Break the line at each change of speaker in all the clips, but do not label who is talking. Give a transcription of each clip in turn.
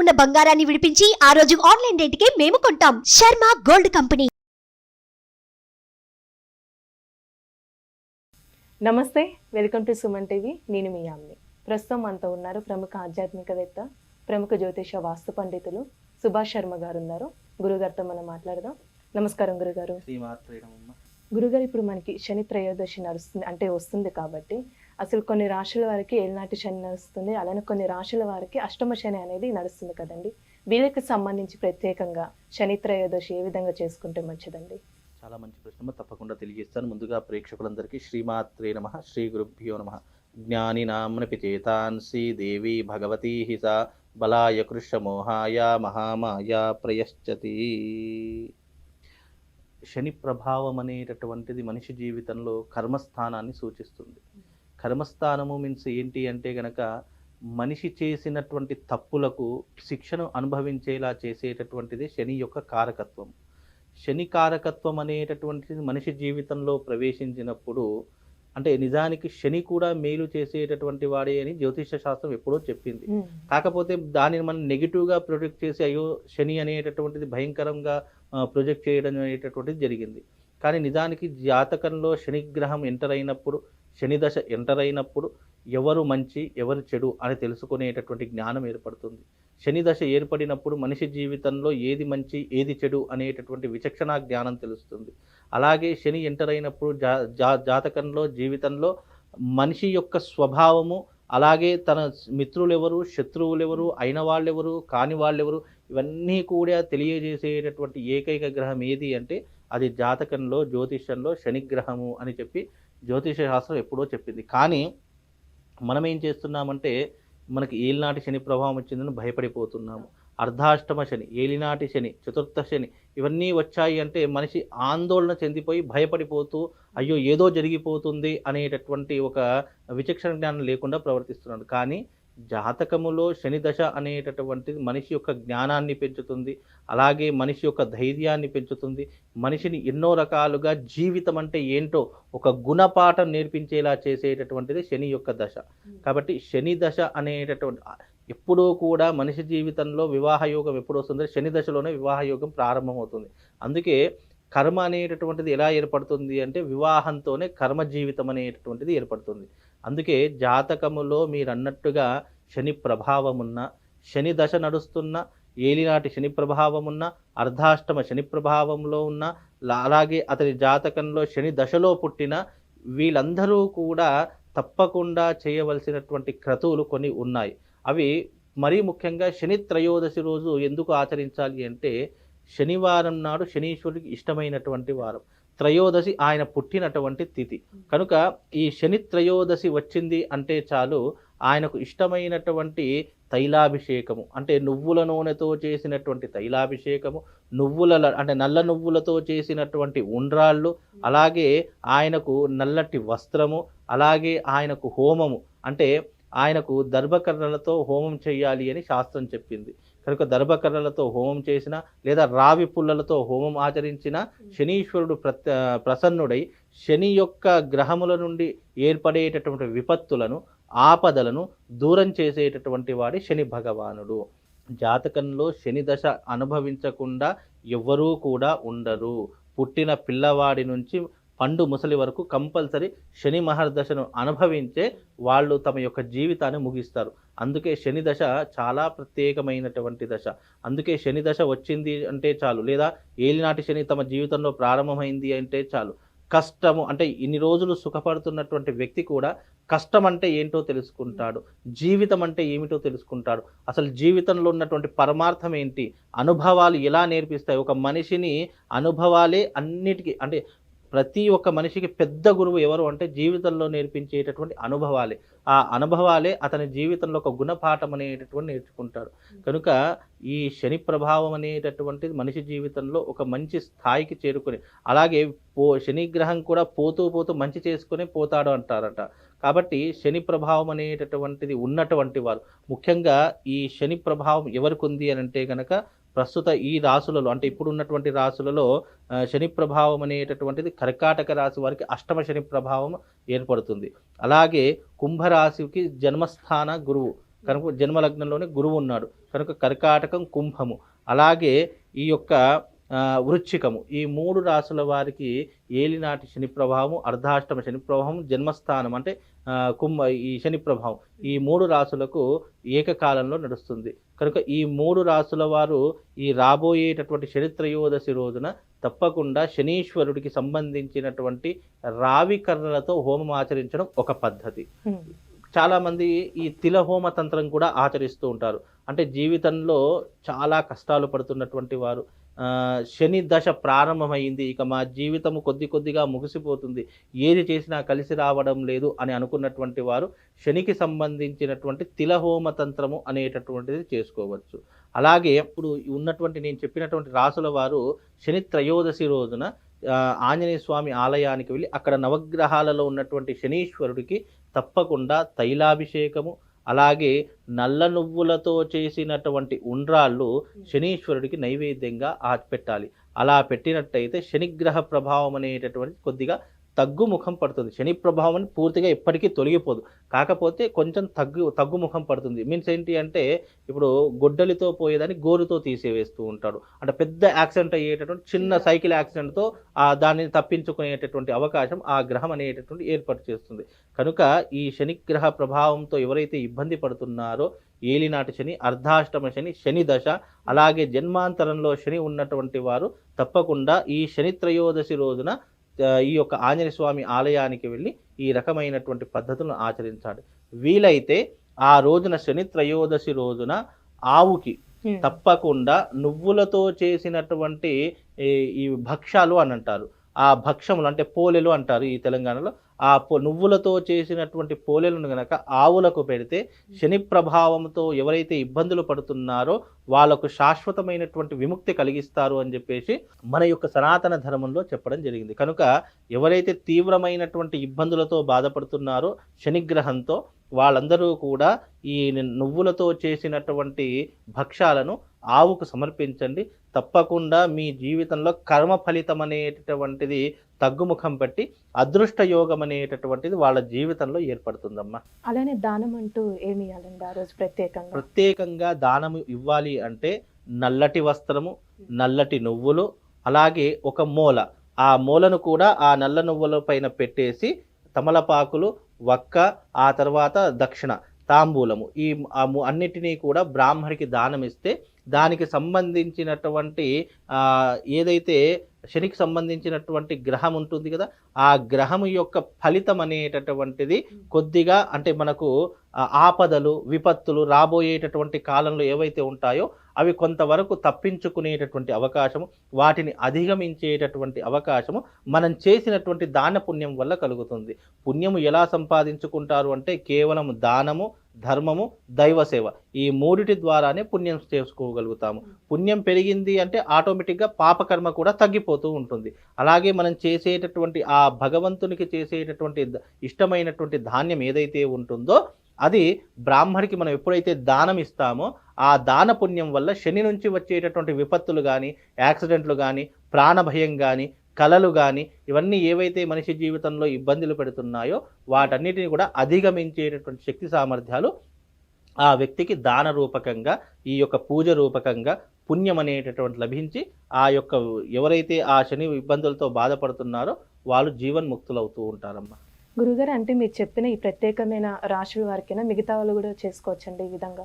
ఉన్న బంగారాన్ని విడిపించి ఆ రోజు ఆన్లైన్ రేటుకే మేము కొంటాం. Sharma gold company.
నమస్తే వెల్కమ్ టు సుమన్ టీవీ. నేను మీ అమ్మి ప్రస్తుతం మనతో ఉన్నారు ప్రముఖ ఆధ్యాత్మికవేత్త ప్రముఖ జ్యోతిష వాస్తు పండితులు సుభాష్ శర్మ గారు ఉన్నారు గురుగారితో మనం మాట్లాడదాం. నమస్కారం గురుగారు. గురుగారు ఇప్పుడు మనకి శని త్రయోదశి నడుస్తుంది అంటే వస్తుంది కాబట్టి అసలు కొన్ని రాశుల వారికి ఏళ్ళనాటి శని నడుస్తుంది. అలానే కొన్ని రాశుల వారికి అష్టమ శని అనేది నడుస్తుంది కదండి. వీళ్ళకి సంబంధించి ప్రత్యేకంగా శని త్రయోదశి ఏ విధంగా చేసుకుంటే మంచిదండి?
చాలా మంచి ప్రశ్న. తప్పకుండా తెలియజేస్తాను. ముందుగా ప్రేక్షకులందరికీ శ్రీమాత్రే నమ. శ్రీ గురుభ్యో నమ. జ్ఞాని నామ్నపి చేతాన్సి దేవి భగవతీ హిస బలాయ కృష్ణమోహాయ మహామాయ ప్రయశ్చతి. శని ప్రభావం అనేటటువంటిది మనిషి జీవితంలో కర్మస్థానాన్ని సూచిస్తుంది. కర్మస్థానము మీన్స్ ఏంటి అంటే గనక మనిషి చేసినటువంటి తప్పులకు శిక్షను అనుభవించేలా చేసేటటువంటిది శని యొక్క కారకత్వం. శని కారకత్వం అనేటటువంటిది మనిషి జీవితంలో ప్రవేశించినప్పుడు అంటే నిజానికి శని కూడా మేలు చేసేటటువంటి వాడే అని జ్యోతిష శాస్త్రం ఎప్పుడో చెప్పింది. కాకపోతే దానిని మనం నెగిటివ్గా ప్రొజెక్ట్ చేసి అయ్యో శని అనేటటువంటిది భయంకరంగా ప్రొజెక్ట్ చేయడం అనేటటువంటిది జరిగింది. కానీ నిజానికి జాతకంలో శని గ్రహం ఎంటర్ అయినప్పుడు శనిదశ ఎంటర్ అయినప్పుడు ఎవరు మంచి ఎవరు చెడు అని తెలుసుకునేటటువంటి జ్ఞానం ఏర్పడుతుంది. శని దశ ఏర్పడినప్పుడు మనిషి జీవితంలో ఏది మంచి ఏది చెడు అనేటటువంటి విచక్షణ జ్ఞానం తెలుస్తుంది. అలాగే శని ఎంటర్ అయినప్పుడు జా జా జాతకంలో జీవితంలో మనిషి యొక్క స్వభావము అలాగే తన మిత్రులు ఎవరు శత్రువులు ఎవరు అయిన వాళ్ళెవరు కాని వాళ్ళెవరు ఇవన్నీ కూడా తెలియజేసేటటువంటి ఏకైక గ్రహం ఏది అంటే అది జాతకంలో జ్యోతిష్యంలో శనిగ్రహము అని చెప్పి జ్యోతిష శాస్త్రం ఎప్పుడో చెప్పింది. కానీ మనం ఏం చేస్తున్నామంటే మనకి ఏలినాటి శని ప్రభావం వచ్చిందని భయపడిపోతున్నాము. అర్ధాష్టమ శని ఏలినాటి శని చతుర్థ శని ఇవన్నీ వచ్చాయి అంటే మనిషి ఆందోళన చెందిపోయి భయపడిపోతూ అయ్యో ఏదో జరిగిపోతుంది అనేటటువంటి ఒక విచక్షణ జ్ఞానం లేకుండా ప్రవర్తిస్తున్నాడు. కానీ జాతకములో శని దశ అనేటటువంటిది మనిషి యొక్క జ్ఞానాన్ని పెంచుతుంది అలాగే మనిషి యొక్క ధైర్యాన్ని పెంచుతుంది. మనిషిని ఎన్నో రకాలుగా జీవితం అంటే ఏంటో ఒక గుణపాఠం నేర్పించేలా చేసేటటువంటిది శని యొక్క దశ. కాబట్టి శని దశ అనేటటువంటి ఎప్పుడూ కూడా మనిషి జీవితంలో వివాహ యోగం ఎప్పుడు వస్తుందో శని దశలోనే వివాహ యోగం ప్రారంభమవుతుంది. అందుకే కర్మ అనేటటువంటిది ఎలా ఏర్పడుతుంది అంటే వివాహంతోనే కర్మ జీవితం అనేటటువంటిది ఏర్పడుతుంది. అందుకే జాతకములో మీరన్నట్టుగా శని ప్రభావమున్న శని దశ నడుస్తున్న ఏలినాటి శని ప్రభావమున్న అర్ధాష్టమ శని ప్రభావంలో ఉన్న లా- అలాగే అతని జాతకంలో శని దశలో పుట్టిన వీళ్ళందరూ కూడా తప్పకుండా చేయవలసినటువంటి క్రతువులు కొన్ని ఉన్నాయి. అవి మరీ ముఖ్యంగా శని త్రయోదశి రోజు ఎందుకు ఆచరించాలి అంటే శనివారం నాడు శనీశ్వరుడికి ఇష్టమైనటువంటి వారం. త్రయోదశి ఆయన పుట్టినటువంటి తిథి. కనుక ఈ శని త్రయోదశి వచ్చింది అంటే చాలు ఆయనకు ఇష్టమైనటువంటి తైలాభిషేకము. అంటే నువ్వుల నూనెతో చేసినటువంటి తైలాభిషేకము నువ్వుల అంటే నల్ల నువ్వులతో చేసినటువంటి ఉండ్రాళ్ళు అలాగే ఆయనకు నల్లటి వస్త్రము అలాగే ఆయనకు హోమము. అంటే ఆయనకు దర్భకర్రలతో హోమం చేయాలి అని శాస్త్రం చెప్పింది. కనుక దర్భకర్రలతో హోమం చేసిన లేదా రావి పుల్లలతో హోమం ఆచరించిన శనీశ్వరుడు ప్రత్య ప్రసన్నుడై శని యొక్క గ్రహముల నుండి ఏర్పడేటటువంటి విపత్తులను ఆపదలను దూరం చేసేటటువంటి వాడి శని భగవానుడు. జాతకంలో శని దశ అనుభవించకుండా ఎవ్వరూ కూడా ఉండరు. పుట్టిన పిల్లవాడి నుంచి పండు ముసలి వరకు కంపల్సరీ శని మహర్దశను అనుభవించే వాళ్ళు తమ యొక్క జీవితాన్ని ముగిస్తారు. అందుకే శని దశ చాలా ప్రత్యేకమైనటువంటి దశ. అందుకే శని దశ వచ్చింది అంటే చాలు. లేదా ఏలినాటి శని తమ జీవితంలో ప్రారంభమైంది అంటే చాలు. కష్టము అంటే ఇన్ని రోజులు సుఖపడుతున్నటువంటి వ్యక్తి కూడా కష్టం అంటే ఏంటో తెలుసుకుంటాడు. జీవితం అంటే ఏమిటో తెలుసుకుంటాడు. అసలు జీవితంలో ఉన్నటువంటి పరమార్థం ఏంటి? అనుభవాలు ఎలా నేర్పిస్తాయి? ఒక మనిషిని అనుభవాలే అన్నిటికీ అంటే ప్రతి ఒక్క మనిషికి పెద్ద గురువు ఎవరు అంటే జీవితంలో నేర్పించేటటువంటి అనుభవాలే. ఆ అనుభవాలే అతని జీవితంలో ఒక గుణపాఠం అనేటటువంటి నేర్చుకుంటాడు. కనుక ఈ శని ప్రభావం అనేటటువంటిది మనిషి జీవితంలో ఒక మంచి స్థాయికి చేరుకుని అలాగే పో శని గ్రహం కూడా పోతూ పోతూ మంచి చేసుకుని పోతాడు అంటారట. కాబట్టి శని ప్రభావం అనేటటువంటిది ఉన్నటువంటి వారు. ముఖ్యంగా ఈ శని ప్రభావం ఎవరికి ఉంది అని అంటే కనుక ప్రస్తుత ఈ రాసులలో అంటే ఇప్పుడు ఉన్నటువంటి రాసులలో శని ప్రభావం అనేటటువంటిది కర్కాటక రాశి వారికి అష్టమ శని ప్రభావం ఏర్పడుతుంది. అలాగే కుంభరాశికి జన్మస్థాన గురువు కనుక జన్మలగ్నంలోనే గురువు ఉన్నాడు. కనుక కర్కాటకం కుంభము. అలాగే ఈ యొక్క ఆ, వృశ్చికము ఈ మూడు రాసుల వారికి ఏలినాటి శని ప్రభావము అర్ధాష్టమ శని ప్రభావం జన్మస్థానం అంటే కుంభ ఈ శని ప్రభావం. ఈ మూడు రాసులకు ఏకకాలంలో నడుస్తుంది. కనుక ఈ మూడు రాసుల వారు ఈ రాబోయేటటువంటి శనిత్రయోదశి రోజున తప్పకుండా శనీశ్వరుడికి సంబంధించినటువంటి రావి కర్రలతో హోమం ఆచరించడం ఒక పద్ధతి.
ఉమ్.
చాలా మంది ఈ తిల హోమ తంత్రం కూడా ఆచరిస్తూ ఉంటారు. అంటే జీవితంలో చాలా కష్టాలు పడుతున్నటువంటి వారు. శని దశ ప్రారంభమైంది. ఇక మా జీవితము కొద్ది కొద్దిగా ముగిసిపోతుంది. ఏది చేసినా కలిసి రావడం లేదు అని అనుకున్నటువంటి వారు శనికి సంబంధించినటువంటి తిలహోమ తంత్రము అనేటటువంటిది చేసుకోవచ్చు. అలాగే ఇప్పుడు ఉన్నటువంటి నేను చెప్పినటువంటి రాసుల వారు శని త్రయోదశి రోజున ఆంజనేయ స్వామి ఆలయానికి వెళ్ళి అక్కడ నవగ్రహాలలో ఉన్నటువంటి శనీశ్వరుడికి తప్పకుండా తైలాభిషేకము అలాగే నల్ల నువ్వులతో చేసినటువంటి ఉండ్రాళ్ళు శనీశ్వరుడికి నైవేద్యంగా ఆ పెట్టాలి. అలా పెట్టినట్టయితే శనిగ్రహ ప్రభావం అనేటటువంటి కొద్దిగా తగ్గుముఖం పడుతుంది. శని ప్రభావం పూర్తిగా ఎప్పటికీ తొలగిపోదు. కాకపోతే కొంచెం తగ్గు తగ్గుముఖం పడుతుంది. మీన్స్ ఏంటి అంటే ఇప్పుడు గొడ్డలితో పోయేదాన్ని గోరుతో తీసేవేస్తూ ఉంటాడు. అంటే పెద్ద యాక్సిడెంట్ అయ్యేటటువంటి చిన్న సైకిల్ యాక్సిడెంట్తో ఆ దానిని తప్పించుకునేటటువంటి అవకాశం ఆ గ్రహం అనేటటువంటి ఏర్పాటు చేస్తుంది. కనుక ఈ శనిగ్రహ ప్రభావంతో ఎవరైతే ఇబ్బంది పడుతున్నారో ఏలినాటి శని అర్ధాష్టమ శని శని దశ అలాగే జన్మాంతరంలో శని ఉన్నటువంటి వారు తప్పకుండా ఈ శని త్రయోదశి రోజున ఈ యొక్క ఆంజనేయ స్వామి ఆలయానికి వెళ్ళి ఈ రకమైనటువంటి పద్ధతులను ఆచరించాలి వీలైతే ఆ రోజున శని త్రయోదశి రోజున ఆవుకి. తప్పకుండా నువ్వులతో చేసినటువంటి ఈ ఈ భక్ష్యాలు అని అంటారు. ఆ భక్ష్యములు అంటే పోలెలు అంటారు ఈ తెలంగాణలో. ఆ నువ్వులతో చేసినటువంటి పోలేలను గనక ఆవులకు పెడితే శని ప్రభావంతో ఎవరైతే ఇబ్బందులు పడుతున్నారో వాళ్ళకు శాశ్వతమైనటువంటి విముక్తి కలిగిస్తారు అని చెప్పేసి మన యొక్క సనాతన ధర్మంలో చెప్పడం జరిగింది. కనుక ఎవరైతే తీవ్రమైనటువంటి ఇబ్బందులతో బాధపడుతున్నారో శనిగ్రహంతో వాళ్ళందరూ కూడా ఈ నువ్వులతో చేసినటువంటి భక్ష్యాలను ఆవుకు సమర్పించండి. తప్పకుండా మీ జీవితంలో కర్మ ఫలితం అనేటటువంటిది తగ్గుముఖం పెట్టి అదృష్ట యోగం అనేటటువంటిది వాళ్ళ జీవితంలో ఏర్పడుతుందమ్మా.
అలానే దానం అంటూ ఏమి ఇవ్వాలండి ఆ రోజు ప్రత్యేకంగా?
ప్రత్యేకంగా దానము ఇవ్వాలి అంటే నల్లటి వస్త్రము నల్లటి నువ్వులు అలాగే ఒక మూల. ఆ మూలను కూడా ఆ నల్ల నువ్వుల పైన పెట్టేసి తమలపాకులు వక్క ఆ తర్వాత దక్షిణ. తాంబూలము. ఈ అన్నిటినీ కూడా బ్రాహ్మడికి దానం ఇస్తే దానికి సంబంధించినటువంటి ఏదైతే శనికి సంబంధించినటువంటి గ్రహం ఉంటుంది కదా ఆ గ్రహము యొక్క ఫలితం అనేటటువంటిది కొద్దిగా అంటే మనకు ఆపదలు విపత్తులు రాబోయేటటువంటి కాలంలో ఏవైతే ఉంటాయో అవి కొంతవరకు తప్పించుకునేటటువంటి అవకాశము వాటిని అధిగమించేటటువంటి అవకాశము మనం చేసినటువంటి దాన పుణ్యం వల్ల కలుగుతుంది. పుణ్యము ఎలా సంపాదించుకుంటారు అంటే కేవలం దానము ధర్మము దైవ సేవ ఈ మూడిటి ద్వారానే పుణ్యం చేసుకోగలుగుతాము. పుణ్యం పెరిగింది అంటే ఆటోమేటిక్గా పాపకర్మ కూడా తగ్గిపోతూ ఉంటుంది. అలాగే మనం చేసేటటువంటి ఆ భగవంతునికి చేసేటటువంటి ఇష్టమైనటువంటి ధాన్యం ఏదైతే ఉంటుందో అది బ్రాహ్మడికి మనం ఎప్పుడైతే దానం ఇస్తామో ఆ దాన పుణ్యం వల్ల శని నుంచి వచ్చేటటువంటి విపత్తులు కానీ యాక్సిడెంట్లు కానీ ప్రాణభయం కానీ కలలు కానీ ఇవన్నీ ఏవైతే మనిషి జీవితంలో ఇబ్బందులు పెడుతున్నాయో వాటన్నిటిని కూడా అధిగమించేటటువంటి శక్తి సామర్థ్యాలు ఆ వ్యక్తికి దాన రూపకంగా ఈ యొక్క పూజ రూపకంగా పుణ్యం అనేటటువంటి లభించి ఆ యొక్క ఎవరైతే ఆ శని ఇబ్బందులతో బాధపడుతున్నారో వాళ్ళు జీవన్ముక్తులవుతూ ఉంటారమ్మా.
గురుగారు అంటే మీరు చెప్పిన ఈ ప్రత్యేకమైన రాశుల వారికైనా మిగతా వాళ్ళు కూడా చేసుకోవచ్చండి ఈ విధంగా?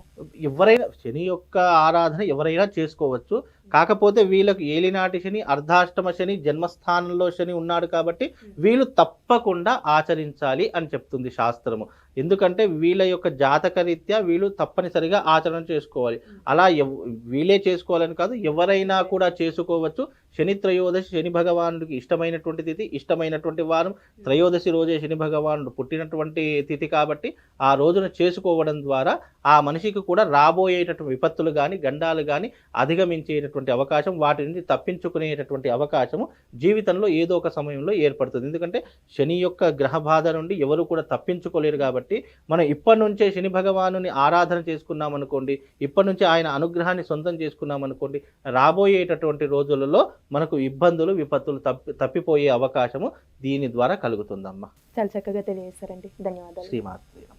ఎవరైనా శని యొక్క ఆరాధన ఎవరైనా చేసుకోవచ్చు. కాకపోతే వీళ్ళకు ఏలినాటి శని అర్ధాష్టమ శని జన్మస్థానంలో శని ఉన్నాడు కాబట్టి వీళ్ళు తప్పకుండా ఆచరించాలి అని చెప్తుంది శాస్త్రము. ఎందుకంటే వీళ్ళ యొక్క జాతక రీత్యా వీళ్ళు తప్పనిసరిగా ఆచరణ చేసుకోవాలి. అలా ఎవ్ వీళ్ళే చేసుకోవాలని కాదు ఎవరైనా కూడా చేసుకోవచ్చు. శని త్రయోదశి శని భగవానుడికి ఇష్టమైనటువంటి తిథి ఇష్టమైనటువంటి వారం త్రయోదశి రోజే శని భగవానుడు పుట్టినటువంటి తిథి కాబట్టి ఆ రోజున చేసుకోవడం ద్వారా ఆ మనిషికి కూడా రాబోయేటటువంటి విపత్తులు కానీ గండాలు కానీ అధిగమించేటటువంటి అవకాశం వాటి నుంచి తప్పించుకునేటటువంటి అవకాశము జీవితంలో ఏదో ఒక సమయంలో ఏర్పడుతుంది. ఎందుకంటే శని యొక్క గ్రహ బాధ నుండి ఎవరు కూడా తప్పించుకోలేరు కాబట్టి మనం ఇప్పటి నుంచే శని భగవానుని ఆరాధన చేసుకున్నాం అనుకోండి ఇప్పటి నుంచి ఆయన అనుగ్రహాన్ని సొంతం చేసుకున్నాం అనుకోండి రాబోయేటటువంటి రోజులలో మనకు ఇబ్బందులు విపత్తులు తప్పి తప్పిపోయే అవకాశము దీని ద్వారా కలుగుతుందమ్మా.
చాలా చక్కగా తెలియజేశారండి. ధన్యవాదాలు.
శ్రీమాత్రి.